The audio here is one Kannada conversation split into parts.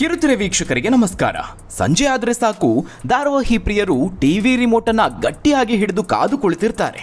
ಕಿರುತೆರೆ ವೀಕ್ಷಕರಿಗೆ ನಮಸ್ಕಾರ. ಸಂಜೆ ಆದರೆ ಸಾಕು, ಧಾರಾವಾಹಿ ಪ್ರಿಯರು ಟಿವಿ ರಿಮೋಟ್ ಅನ್ನ ಗಟ್ಟಿಯಾಗಿ ಹಿಡಿದು ಕಾದು ಕುಳಿತಿರ್ತಾರೆ.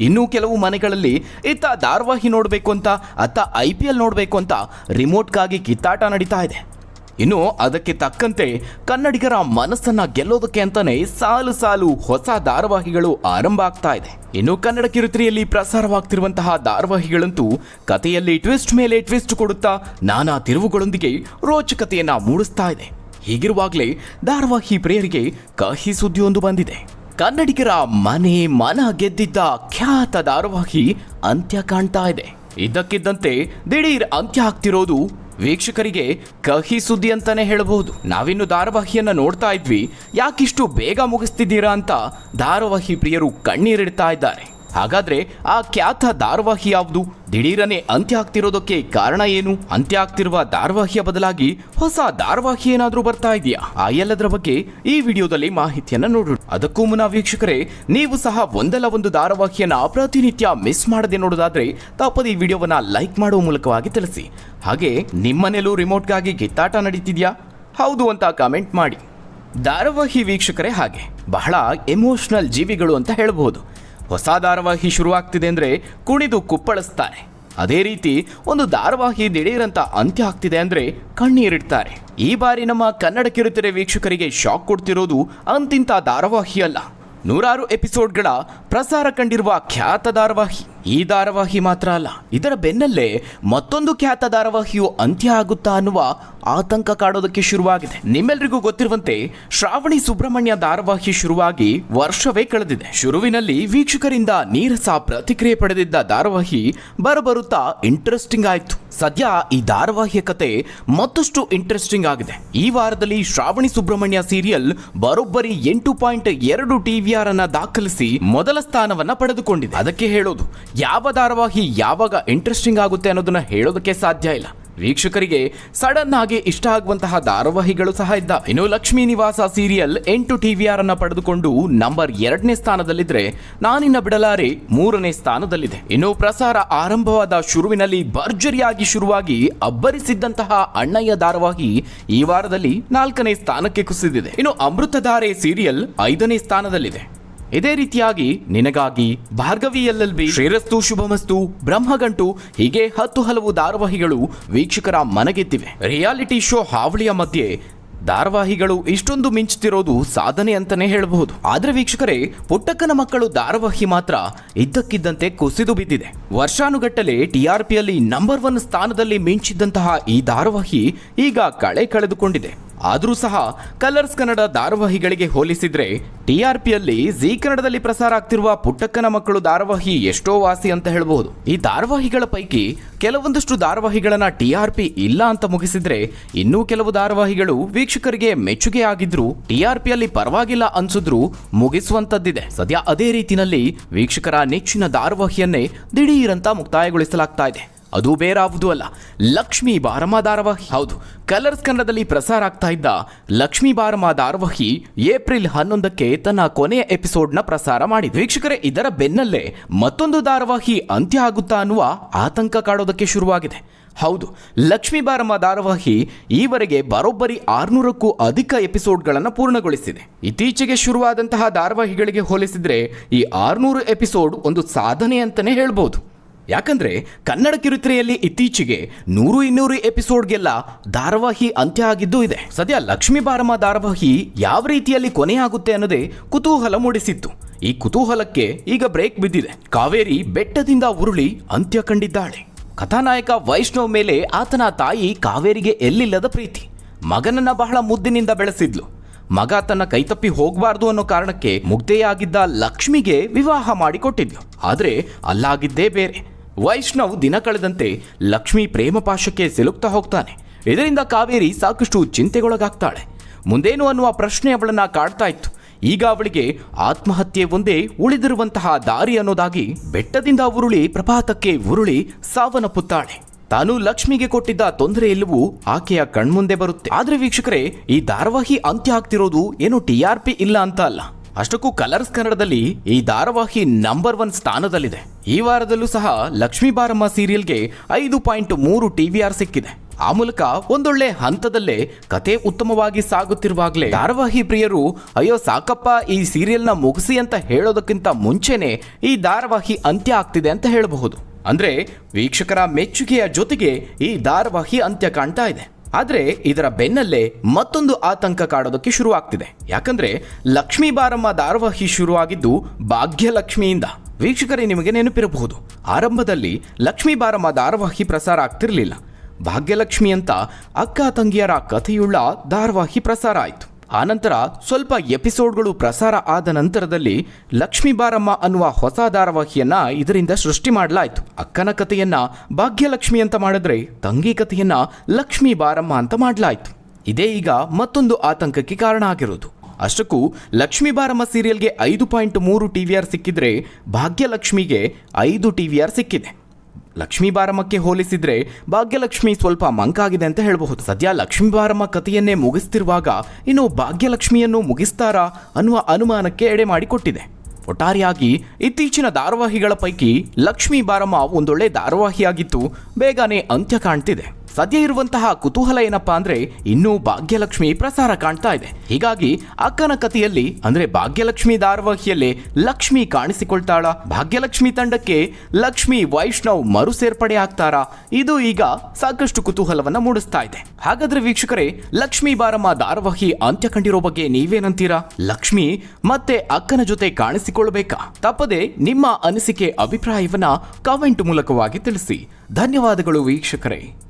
ಇನ್ನು ಕೆಲವು ಮನೆಗಳಲ್ಲಿ ಇತ್ತ ಧಾರಾವಾಹಿ ನೋಡಬೇಕು ಅಂತ, ಅತ್ತ ಐ ಪಿ ಎಲ್ ನೋಡಬೇಕು ಅಂತ ರಿಮೋಟ್ಗಾಗಿ ಕಿತ್ತಾಟ ನಡೀತಾ ಇದೆ. ಇನ್ನು ಅದಕ್ಕೆ ತಕ್ಕಂತೆ ಕನ್ನಡಿಗರ ಮನಸ್ಸನ್ನ ಗೆಲ್ಲೋದಕ್ಕೆ ಅಂತಾನೆ ಸಾಲು ಸಾಲು ಹೊಸ ಧಾರಾವಾಹಿಗಳು ಆರಂಭ ಆಗ್ತಾ ಇದೆ. ಇನ್ನು ಕನ್ನಡ ಕಿರುತೆರೆಯಲ್ಲಿ ಪ್ರಸಾರವಾಗ್ತಿರುವಂತಹ ಧಾರಾವಾಹಿಗಳಂತೂ ಕಥೆಯಲ್ಲಿ ಟ್ವಿಸ್ಟ್ ಮೇಲೆ ಟ್ವಿಸ್ಟ್ ಕೊಡುತ್ತಾ ನಾನಾ ತಿರುವುಗಳೊಂದಿಗೆ ರೋಚಕತೆಯನ್ನ ಮೂಡಿಸ್ತಾ ಇದೆ. ಹೀಗಿರುವಾಗಲೇ ಧಾರಾವಾಹಿ ಪ್ರಿಯರಿಗೆ ಕಹಿ ಸುದ್ದಿಯೊಂದು ಬಂದಿದೆ. ಕನ್ನಡಿಗರ ಮನೆ ಮನ ಗೆದ್ದಿದ್ದ ಖ್ಯಾತ ಧಾರಾವಾಹಿ ಅಂತ್ಯ ಕಾಣ್ತಾ ಇದೆ. ಇದ್ದಕ್ಕಿದ್ದಂತೆ ದಿಢೀರ್ ಅಂತ್ಯ ಆಗ್ತಿರೋದು ವೀಕ್ಷಕರಿಗೆ ಕಹಿ ಸುದ್ದಿ ಅಂತಾನೆ ಹೇಳಬಹುದು. ನಾವಿನ್ನು ಧಾರಾವಾಹಿಯನ್ನ ನೋಡ್ತಾ ಇದ್ವಿ. ಯಾಕಿಷ್ಟು ಬೇಗ ಮುಗಿಸ್ತಿದ್ದೀರಾ ಅಂತ ಧಾರಾವಾಹಿ ಪ್ರಿಯರು ಕಣ್ಣೀರಿಡ್ತಾ ಇದ್ದಾರೆ. ಹಾಗಾದ್ರೆ ಆ ಖ್ಯಾತ ಧಾರಾವಾಹಿ ಯಾವುದು? ದಿಢೀರನೆ ಅಂತ್ಯ ಆಗ್ತಿರೋದಕ್ಕೆ ಕಾರಣ ಏನು? ಅಂತ್ಯ ಆಗ್ತಿರುವ ಧಾರಾವಾಹಿಯ ಬದಲಾಗಿ ಹೊಸ ಧಾರಾವಾಹಿ ಏನಾದರೂ ಬರ್ತಾ ಇದೆಯಾ? ಆ ಎಲ್ಲದರ ಬಗ್ಗೆ ಈ ವಿಡಿಯೋದಲ್ಲಿ ಮಾಹಿತಿಯನ್ನ ನೋಡೋಣ ಅದಕ್ಕೂ ಮುನ್ನ ವೀಕ್ಷಕರೇ, ನೀವು ಸಹ ಒಂದಲ್ಲ ಒಂದು ಧಾರಾವಾಹಿಯನ್ನ ಪ್ರತಿನಿತ್ಯ ಮಿಸ್ ಮಾಡದೆ ನೋಡೋದಾದ್ರೆ ತಪ್ಪದೆ ಈ ವಿಡಿಯೋವನ್ನ ಲೈಕ್ ಮಾಡುವ ಮೂಲಕವಾಗಿ ತಿಳಿಸಿ. ಹಾಗೆ ನಿಮ್ಮನೇಲೂ ರಿಮೋಟ್ಗಾಗಿ ಗಿತ್ತಾಟ ನಡೀತಿದ್ಯಾ? ಹೌದು ಅಂತ ಕಾಮೆಂಟ್ ಮಾಡಿ. ಧಾರಾವಾಹಿ ವೀಕ್ಷಕರೇ ಹಾಗೆ. ಬಹಳ ಎಮೋಷನಲ್ ಜೀವಿಗಳು ಅಂತ ಹೇಳಬಹುದು. ಹೊಸ ಧಾರಾವಾಹಿ ಶುರುವಾಗ್ತಿದೆ ಅಂದರೆ ಕುಣಿದು ಕುಪ್ಪಳಿಸ್ತಾರೆ ಅದೇ ರೀತಿ ಒಂದು ಧಾರಾವಾಹಿ ದಿಢೀರಂತ ಅಂತ್ಯ ಆಗ್ತಿದೆ ಅಂದರೆ ಕಣ್ಣೀರಿಡ್ತಾರೆ. ಈ ಬಾರಿ ನಮ್ಮ ಕನ್ನಡ ಕಿರುತೆರೆ ವೀಕ್ಷಕರಿಗೆ ಶಾಕ್ ಕೊಡ್ತಿರೋದು ಅಂತಿಂತ ಧಾರಾವಾಹಿ ಅಲ್ಲ. ನೂರಾರು ಎಪಿಸೋಡ್ಗಳ ಪ್ರಸಾರ ಕಂಡಿರುವ ಖ್ಯಾತ ಧಾರಾವಾಹಿ ಈ ಧಾರಾವಾಹಿ ಮಾತ್ರ ಅಲ್ಲ, ಇದರ ಬೆನ್ನಲ್ಲೇ ಮತ್ತೊಂದು ಖ್ಯಾತ ಧಾರಾವಾಹಿಯು ಅಂತ್ಯ ಆಗುತ್ತಾ ಅನ್ನುವ ಆತಂಕ ಕಾಡೋದಕ್ಕೆ ಶುರುವಾಗಿದೆ. ನಿಮ್ಮೆಲ್ರಿಗೂ ಗೊತ್ತಿರುವಂತೆ, ಶ್ರಾವಣಿ ಸುಬ್ರಹ್ಮಣ್ಯ ಧಾರಾವಾಹಿ ಶುರುವಾಗಿ ವರ್ಷವೇ ಕಳೆದಿದೆ. ಶುರುವಿನಲ್ಲಿ ವೀಕ್ಷಕರಿಂದ ನೀರಸ ಪ್ರತಿಕ್ರಿಯೆ ಪಡೆದಿದ್ದ ಧಾರಾವಾಹಿ ಬರಬರುತ್ತಾ ಇಂಟ್ರೆಸ್ಟಿಂಗ್ ಆಯಿತು. ಸದ್ಯ ಈ ಧಾರಾವಾಹಿಯ ಕತೆ ಮತ್ತಷ್ಟು ಇಂಟ್ರೆಸ್ಟಿಂಗ್ ಆಗಿದೆ. ಈ ವಾರದಲ್ಲಿ ಶ್ರಾವಣಿ ಸುಬ್ರಹ್ಮಣ್ಯ ಸೀರಿಯಲ್ ಬರೋಬ್ಬರಿ ಎಂಟು ಪಾಯಿಂಟ್ ಎರಡು ಟಿವಿಆರ್ ಅನ್ನ ದಾಖಲಿಸಿ ಮೊದಲ ಸ್ಥಾನವನ್ನ ಪಡೆದುಕೊಂಡಿದೆ. ಅದಕ್ಕೆ ಹೇಳೋದು ಯಾವ ಧಾರಾವಾಹಿ ಯಾವಾಗ ಇಂಟ್ರೆಸ್ಟಿಂಗ್ ಆಗುತ್ತೆ ಅನ್ನೋದನ್ನ ಹೇಳೋದಕ್ಕೆ ಸಾಧ್ಯ ಇಲ್ಲ. ವೀಕ್ಷಕರಿಗೆ ಸಡನ್ ಆಗಿ ಇಷ್ಟ ಆಗುವಂತಹ ಧಾರಾವಾಹಿಗಳು ಸಹ ಇದ್ದ ಇನ್ನು ಲಕ್ಷ್ಮೀ ನಿವಾಸ ಸೀರಿಯಲ್ ಎಂಟು ಟಿವಿಆರ್ ಅನ್ನ ಪಡೆದುಕೊಂಡು ನಂಬರ್ ಎರಡನೇ ಸ್ಥಾನದಲ್ಲಿದ್ರೆ ನಾನಿನ್ನ ಬಿಡಲಾರೆ ಮೂರನೇ ಸ್ಥಾನದಲ್ಲಿದೆ. ಇನ್ನು ಪ್ರಸಾರ ಆರಂಭವಾದ ಶುರುವಿನಲ್ಲಿ ಭರ್ಜರಿಯಾಗಿ ಶುರುವಾಗಿ ಅಬ್ಬರಿಸಿದ್ದಂತಹ ಅಣ್ಣಯ್ಯ ಧಾರಾವಾಹಿ ಈ ವಾರದಲ್ಲಿ ನಾಲ್ಕನೇ ಸ್ಥಾನಕ್ಕೆ ಕುಸಿದಿದೆ. ಇನ್ನು ಅಮೃತಧಾರೆ ಸೀರಿಯಲ್ ಐದನೇ ಸ್ಥಾನದಲ್ಲಿದೆ. ಇದೇ ರೀತಿಯಾಗಿ ನಿನಗಾಗಿ Bhargavi L L B Shrirastu Shubhamastu Brahmagantu ಹೀಗೆ ಹತ್ತು ಹಲವು ಧಾರಾವಾಹಿಗಳು ವೀಕ್ಷಕರ ಮನಗೆದ್ದಿವೆ. ರಿಯಾಲಿಟಿ ಶೋ ಹಾವಳಿಯ ಮಧ್ಯೆ ಧಾರಾವಾಹಿಗಳು ಇಷ್ಟೊಂದು ಮಿಂಚುತ್ತಿರೋದು ಸಾಧನೆ ಅಂತಾನೆ ಹೇಳಬಹುದು. ಆದ್ರೆ ವೀಕ್ಷಕರೇ ಪುಟ್ಟಕ್ಕನ ಮಕ್ಕಳು ಧಾರಾವಾಹಿ ಮಾತ್ರ ಇದ್ದಕ್ಕಿದ್ದಂತೆ ಕುಸಿದು ಬಿದ್ದಿದೆ. ವರ್ಷಾನುಗಟ್ಟಲೆ ಟಿಆರ್ಪಿಯಲ್ಲಿ ನಂಬರ್ ಒನ್ ಸ್ಥಾನದಲ್ಲಿ ಮಿಂಚಿದ್ದಂತಹ ಈ ಧಾರಾವಾಹಿ ಈಗ ಕಳೆ ಕಳೆದುಕೊಂಡಿದೆ. ಆದರೂ ಸಹ ಕಲರ್ಸ್ ಕನ್ನಡ ಧಾರಾವಾಹಿಗಳಿಗೆ ಹೋಲಿಸಿದ್ರೆ ಟಿಆರ್ಪಿಯಲ್ಲಿ ಜಿ ಕನ್ನಡದಲ್ಲಿ ಪ್ರಸಾರ ಆಗ್ತಿರುವ ಪುಟ್ಟಕ್ಕನ ಮಕ್ಕಳು ಧಾರಾವಾಹಿ ಎಷ್ಟೋ ವಾಸಿ ಅಂತ ಹೇಳಬಹುದು ಈ ಧಾರಾವಾಹಿಗಳ ಪೈಕಿ ಕೆಲವೊಂದಷ್ಟು ಧಾರಾವಾಹಿಗಳನ್ನ ಟಿಆರ್ಪಿ ಇಲ್ಲ ಅಂತ ಮುಗಿಸಿದ್ರೆ ಇನ್ನೂ ಕೆಲವು ಧಾರಾವಾಹಿಗಳು ವೀಕ್ಷಕರಿಗೆ ಮೆಚ್ಚುಗೆ ಆಗಿದ್ರು ಟಿಆರ್ಪಿಯಲ್ಲಿ ಪರವಾಗಿಲ್ಲ ಅನ್ಸಿದ್ರು ಮುಗಿಸುವಂತದ್ದಿದೆ ಸದ್ಯ ಅದೇ ರೀತಿನಲ್ಲಿ ವೀಕ್ಷಕರ ನೆಚ್ಚಿನ ಧಾರಾವಾಹಿಯನ್ನೇ ದಿಢೀರಂತ ಮುಕ್ತಾಯಗೊಳಿಸಲಾಗ್ತಾ ಇದೆ. ಅದು ಬೇರಾವುದೂ ಅಲ್ಲ. ಲಕ್ಷ್ಮಿ ಬಾರಮ್ಮ ಧಾರಾವಾಹಿ ಹೌದು. ಕಲರ್ಸ್ ಕನ್ನಡದಲ್ಲಿ ಪ್ರಸಾರ ಆಗ್ತಾ ಇದ್ದ ಲಕ್ಷ್ಮಿ ಬಾರಮ್ಮ ಧಾರಾವಾಹಿ ಏಪ್ರಿಲ್ ಹನ್ನೊಂದಕ್ಕೆ ತನ್ನ ಕೊನೆಯ ಎಪಿಸೋಡ್ನ ಪ್ರಸಾರ ಮಾಡಿ ವೀಕ್ಷಕರೇ, ಇದರ ಬೆನ್ನಲ್ಲೇ ಮತ್ತೊಂದು ಧಾರಾವಾಹಿ ಅಂತ್ಯ ಆಗುತ್ತಾ ಅನ್ನುವ ಆತಂಕ ಕಾಡೋದಕ್ಕೆ ಶುರುವಾಗಿದೆ. ಹೌದು. ಲಕ್ಷ್ಮೀ ಬಾರಮ್ಮ ಧಾರಾವಾಹಿ ಈವರೆಗೆ ಬರೋಬ್ಬರಿ ಆರುನೂರಕ್ಕೂ ಅಧಿಕ ಎಪಿಸೋಡ್ಗಳನ್ನು ಪೂರ್ಣಗೊಳಿಸಿದೆ. ಇತ್ತೀಚೆಗೆ ಶುರುವಾದಂತಹ ಧಾರಾವಾಹಿಗಳಿಗೆ ಹೋಲಿಸಿದರೆ ಈ ಆರ್ನೂರು ಎಪಿಸೋಡ್ ಒಂದು ಸಾಧನೆ ಅಂತಲೇ ಹೇಳ್ಬೋದು. ಯಾಕಂದ್ರೆ ಕನ್ನಡ ಕಿರುತೆರೆಯಲ್ಲಿ ಇತ್ತೀಚೆಗೆ ನೂರು ಇನ್ನೂರು ಎಪಿಸೋಡ್ಗೆಲ್ಲ ಧಾರಾವಾಹಿ ಅಂತ್ಯ ಆಗಿದ್ದು ಇದೆ. ಸದ್ಯ ಲಕ್ಷ್ಮಿ ಬಾರಮ್ಮ ಧಾರಾವಾಹಿ ಯಾವ ರೀತಿಯಲ್ಲಿ ಕೊನೆಯಾಗುತ್ತೆ ಅನ್ನೋದೇ ಕುತೂಹಲ ಮೂಡಿಸಿತ್ತು. ಈ ಕುತೂಹಲಕ್ಕೆ ಈಗ ಬ್ರೇಕ್ ಬಿದ್ದಿದೆ. ಕಾವೇರಿ ಬೆಟ್ಟದಿಂದ ಉರುಳಿ ಅಂತ್ಯ ಕಂಡಿದ್ದಾಳೆ. ಕಥಾನಾಯಕ ವೈಷ್ಣವ್ ಮೇಲೆ ಆತನ ತಾಯಿ ಕಾವೇರಿಗೆ ಎಲ್ಲಿಲ್ಲದ ಪ್ರೀತಿ. ಮಗನನ್ನ ಬಹಳ ಮುದ್ದಿನಿಂದ ಬೆಳೆಸಿದ್ಲು. ಮಗ ತನ್ನ ಕೈತಪ್ಪಿ ಹೋಗಬಾರ್ದು ಅನ್ನೋ ಕಾರಣಕ್ಕೆ ಮುಗ್ಧೆಯಾಗಿದ್ದ ಲಕ್ಷ್ಮಿಗೆ ವಿವಾಹ ಮಾಡಿಕೊಟ್ಟಿದ್ಲು. ಆದರೆ ಅಲ್ಲಾಗಿದ್ದೇ ಬೇರೆ. ವೈಷ್ಣವ್ ದಿನ ಕಳೆದಂತೆ ಲಕ್ಷ್ಮಿ ಪ್ರೇಮ ಪಾಶಕ್ಕೆ ಸಿಲುಕ್ತಾ ಹೋಗ್ತಾನೆ. ಇದರಿಂದ ಕಾವೇರಿ ಸಾಕಷ್ಟು ಚಿಂತೆಗೊಳಗಾಗ್ತಾಳೆ. ಮುಂದೇನು ಅನ್ನುವ ಪ್ರಶ್ನೆ ಅವಳನ್ನ ಕಾಡ್ತಾ ಇತ್ತು. ಈಗ ಅವಳಿಗೆ ಆತ್ಮಹತ್ಯೆ ಒಂದೇ ಉಳಿದಿರುವಂತಹ ದಾರಿ ಅನ್ನೋದಾಗಿ ಬೆಟ್ಟದಿಂದ ಉರುಳಿ ಪ್ರಪಾತಕ್ಕೆ ಉರುಳಿ ಸಾವನ್ನಪ್ಪುತ್ತಾಳೆ. ತಾನು ಲಕ್ಷ್ಮಿಗೆ ಕೊಟ್ಟಿದ್ದ ತೊಂದರೆ ಎಲ್ಲವೂ ಆಕೆಯ ಕಣ್ಮುಂದೆ ಬರುತ್ತೆ. ಆದರೆ ವೀಕ್ಷಕರೇ, ಈ ಧಾರಾವಾಹಿ ಅಂತ್ಯ ಆಗ್ತಿರೋದು ಏನು ಟಿ ಆರ್ ಪಿ ಇಲ್ಲ ಅಂತ ಅಲ್ಲ. ಅಷ್ಟಕ್ಕೂ ಕಲರ್ಸ್ ಕನ್ನಡದಲ್ಲಿ ಈ ಧಾರಾವಾಹಿ ನಂಬರ್ ಒನ್ ಸ್ಥಾನದಲ್ಲಿದೆ. ಈ ವಾರದಲ್ಲೂ ಸಹ ಲಕ್ಷ್ಮೀ ಬಾರಮ್ಮ ಸೀರಿಯಲ್ಗೆ ಐದು ಪಾಯಿಂಟ್ ಮೂರು ಟಿವಿಆರ್ ಸಿಕ್ಕಿದೆ. ಆ ಮೂಲಕ ಒಂದೊಳ್ಳೆ ಹಂತದಲ್ಲೇ ಕತೆ ಉತ್ತಮವಾಗಿ ಸಾಗುತ್ತಿರುವಾಗಲೇ ಧಾರಾವಾಹಿ ಪ್ರಿಯರು, ಅಯ್ಯೋ ಸಾಕಪ್ಪ, ಈ ಸೀರಿಯಲ್ನ ಮುಗಿಸಿ ಅಂತ ಹೇಳೋದಕ್ಕಿಂತ ಮುಂಚೆನೆ ಈ ಧಾರಾವಾಹಿ ಅಂತ್ಯ ಆಗ್ತಿದೆ ಅಂತ ಹೇಳಬಹುದು. ಅಂದ್ರೆ ವೀಕ್ಷಕರ ಮೆಚ್ಚುಗೆಯ ಜೊತೆಗೆ ಈ ಧಾರಾವಾಹಿ ಅಂತ್ಯ ಕಾಣ್ತಾ ಇದೆ. ಆದ್ರೆ ಇದರ ಬೆನ್ನಲ್ಲೇ ಮತ್ತೊಂದು ಆತಂಕ ಕಾಡೋದಕ್ಕೆ ಶುರುವಾಗ್ತಿದೆ. ಯಾಕಂದ್ರೆ ಲಕ್ಷ್ಮೀ ಬಾರಮ್ಮ ಧಾರವಾಹಿ ಶುರುವಾಗಿದ್ದು ಭಾಗ್ಯಲಕ್ಷ್ಮಿಯಿಂದ. ವೀಕ್ಷಕರೇ, ನಿಮಗೆ ನೆನಪಿರಬಹುದು, ಆರಂಭದಲ್ಲಿ ಲಕ್ಷ್ಮೀ ಬಾರಮ್ಮ ಧಾರವಾಹಿ ಪ್ರಸಾರ ಆಗ್ತಿರಲಿಲ್ಲ. ಭಾಗ್ಯಲಕ್ಷ್ಮಿ ಅಂತ ಅಕ್ಕ ತಂಗಿಯರ ಕಥೆಯುಳ್ಳ ಧಾರವಾಹಿ ಪ್ರಸಾರ ಆಯಿತು. ಆನಂತರ ಸ್ವಲ್ಪ ಎಪಿಸೋಡ್ಗಳು ಪ್ರಸಾರ ಆದ ನಂತರದಲ್ಲಿ ಲಕ್ಷ್ಮೀ ಬಾರಮ್ಮ ಅನ್ನುವ ಹೊಸ ಧಾರಾವಾಹಿಯನ್ನ ಇದರಿಂದ ಸೃಷ್ಟಿ ಮಾಡಲಾಯಿತು. ಅಕ್ಕನ ಕಥೆಯನ್ನ ಭಾಗ್ಯಲಕ್ಷ್ಮಿ ಅಂತ ಮಾಡಿದ್ರೆ ತಂಗಿ ಕಥೆಯನ್ನ ಲಕ್ಷ್ಮೀ ಬಾರಮ್ಮ ಅಂತ ಮಾಡಲಾಯಿತು. ಇದೇ ಈಗ ಮತ್ತೊಂದು ಆತಂಕಕ್ಕೆ ಕಾರಣ ಆಗಿರೋದು. ಅಷ್ಟಕ್ಕೂ ಲಕ್ಷ್ಮೀ ಬಾರಮ್ಮ ಸೀರಿಯಲ್ಗೆ ಐದು ಪಾಯಿಂಟ್ ಮೂರು ಟಿ ವಿ ಆರ್ ಸಿಕ್ಕಿದ್ರೆ ಭಾಗ್ಯಲಕ್ಷ್ಮಿಗೆ ಐದು ಟಿ ವಿ ಆರ್ ಸಿಕ್ಕಿದೆ. ಲಕ್ಷ್ಮೀ ಬಾರಮ್ಮಕ್ಕೆ ಹೋಲಿಸಿದ್ರೆ ಭಾಗ್ಯಲಕ್ಷ್ಮಿ ಸ್ವಲ್ಪ ಮಂಕಾಗಿದೆ ಅಂತ ಹೇಳಬಹುದು. ಸದ್ಯ ಲಕ್ಷ್ಮೀ ಬಾರಮ್ಮ ಕಥೆಯನ್ನೇ ಮುಗಿಸ್ತಿರುವಾಗ ಇನ್ನು ಭಾಗ್ಯಲಕ್ಷ್ಮಿಯನ್ನು ಮುಗಿಸ್ತಾರಾ ಅನ್ನುವ ಅನುಮಾನಕ್ಕೆ ಎಡೆ ಮಾಡಿಕೊಟ್ಟಿದೆ. ಒಟ್ಟಾರೆಯಾಗಿ ಇತ್ತೀಚಿನ ಧಾರಾವಾಹಿಗಳ ಪೈಕಿ ಲಕ್ಷ್ಮೀ ಬಾರಮ್ಮ ಒಂದೊಳ್ಳೆ ಧಾರಾವಾಹಿಯಾಗಿತ್ತು ಬೇಗನೆ ಅಂತ್ಯ ಕಾಣ್ತಿದೆ. ಸದ್ಯ ಇರುವಂತಹ ಕುತೂಹಲ ಏನಪ್ಪಾ ಅಂದ್ರೆ ಇನ್ನೂ ಭಾಗ್ಯಲಕ್ಷ್ಮಿ ಪ್ರಸಾರ ಕಾಣ್ತಾ ಇದೆ. ಹೀಗಾಗಿ ಅಕ್ಕನ ಕಥೆಯಲ್ಲಿ ಅಂದ್ರೆ ಭಾಗ್ಯಲಕ್ಷ್ಮಿ ಧಾರಾವಾಹಿಯಲ್ಲೇ ಲಕ್ಷ್ಮಿ ಕಾಣಿಸಿಕೊಳ್ತಾಳ. ಭಾಗ್ಯಲಕ್ಷ್ಮಿ ತಂಡಕ್ಕೆ ಲಕ್ಷ್ಮಿ, ವೈಷ್ಣವ್ ಮರು ಸೇರ್ಪಡೆ ಆಗ್ತಾರಾ? ಇದು ಈಗ ಸಾಕಷ್ಟು ಕುತೂಹಲವನ್ನ ಮೂಡಿಸ್ತಾ ಇದೆ. ಹಾಗಾದ್ರೆ ವೀಕ್ಷಕರೇ, ಲಕ್ಷ್ಮಿ ಬಾರಮ್ಮ ಧಾರಾವಾಹಿ ಅಂತ್ಯ ಕಂಡಿರೋ ಬಗ್ಗೆ ನೀವೇನಂತೀರಾ? ಲಕ್ಷ್ಮಿ ಮತ್ತೆ ಅಕ್ಕನ ಜೊತೆ ಕಾಣಿಸಿಕೊಳ್ಬೇಕಾ? ತಪ್ಪದೆ ನಿಮ್ಮ ಅನಿಸಿಕೆ ಅಭಿಪ್ರಾಯವನ್ನ ಕಾಮೆಂಟ್ ಮೂಲಕವಾಗಿ ತಿಳಿಸಿ. ಧನ್ಯವಾದಗಳು ವೀಕ್ಷಕರೇ.